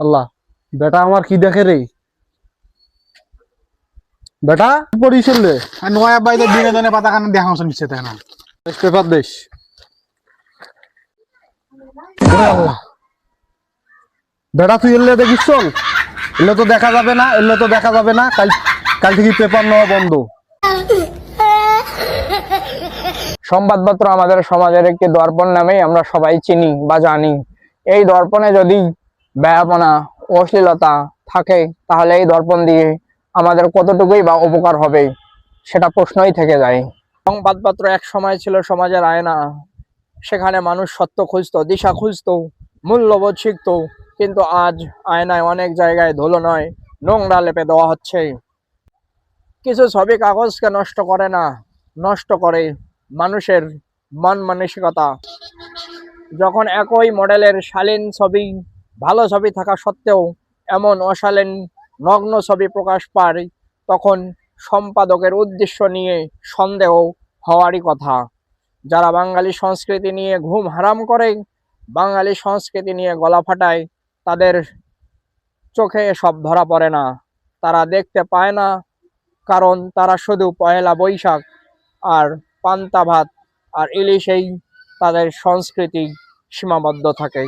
আল্লাহ বেটা আমার কি দেখে রে? বেটা? পড়িছিল রে আর নয়া বাইতে বিনোদনে পাতা কানে দেখা শুন মিশে থাকে না পেপার দেশ। বেটা তুই এলে দেখিস চল। এলে তো দেখা যাবে না এলে তো দেখা যাবে না। কাল কাল থেকে পেপার নেওয়া বন্ধ। সংবাদপত্র আমাদের সমাজের একটি দর্পণ নামেই আমরা সবাই চিনি বা জানি। এই দর্পণে যদি ব্যাপনা অশ্লীলতা থাকে, তাহলে এই দর্পণ দিয়ে আমাদের কতটুকুই বা উপকার হবে, সেটা প্রশ্নই থেকে যায়। সংবাদপত্র এক সময় ছিল সমাজের আয়না, সেখানে মানুষ সত্য খুঁজতো, দিশা খুঁজতো, মূল্যবোধ শিখতো, কিন্তু আজ আয়নায় অনেক জায়গায় ধুলো নয়, নোংরা লেপে দেওয়া হচ্ছে। কিছু ছবি কাগজকে নষ্ট করে না, নষ্ট করে মানুষের মন মানসিকতা। যখন একই মডেলের শালীন ছবি ভালো ছবি থাকা সত্ত্বেও এমন অশালীন নগ্ন ছবি প্রকাশ পায় তখন সম্পাদকের উদ্দেশ্য নিয়ে সন্দেহ হওয়ারই কথা। যারা বাঙালি সংস্কৃতি নিয়ে ঘুম হারাম করে, বাঙালি সংস্কৃতি নিয়ে গলা ফাটায়, তাদের চোখে সব ধরা পড়ে না। তারা দেখতে পায় না, কারণ তারা শুধু পয়লা বৈশাখ আর পান্তা ভাত আর ইলিশেই তাদের সংস্কৃতি সীমাবদ্ধ থাকে।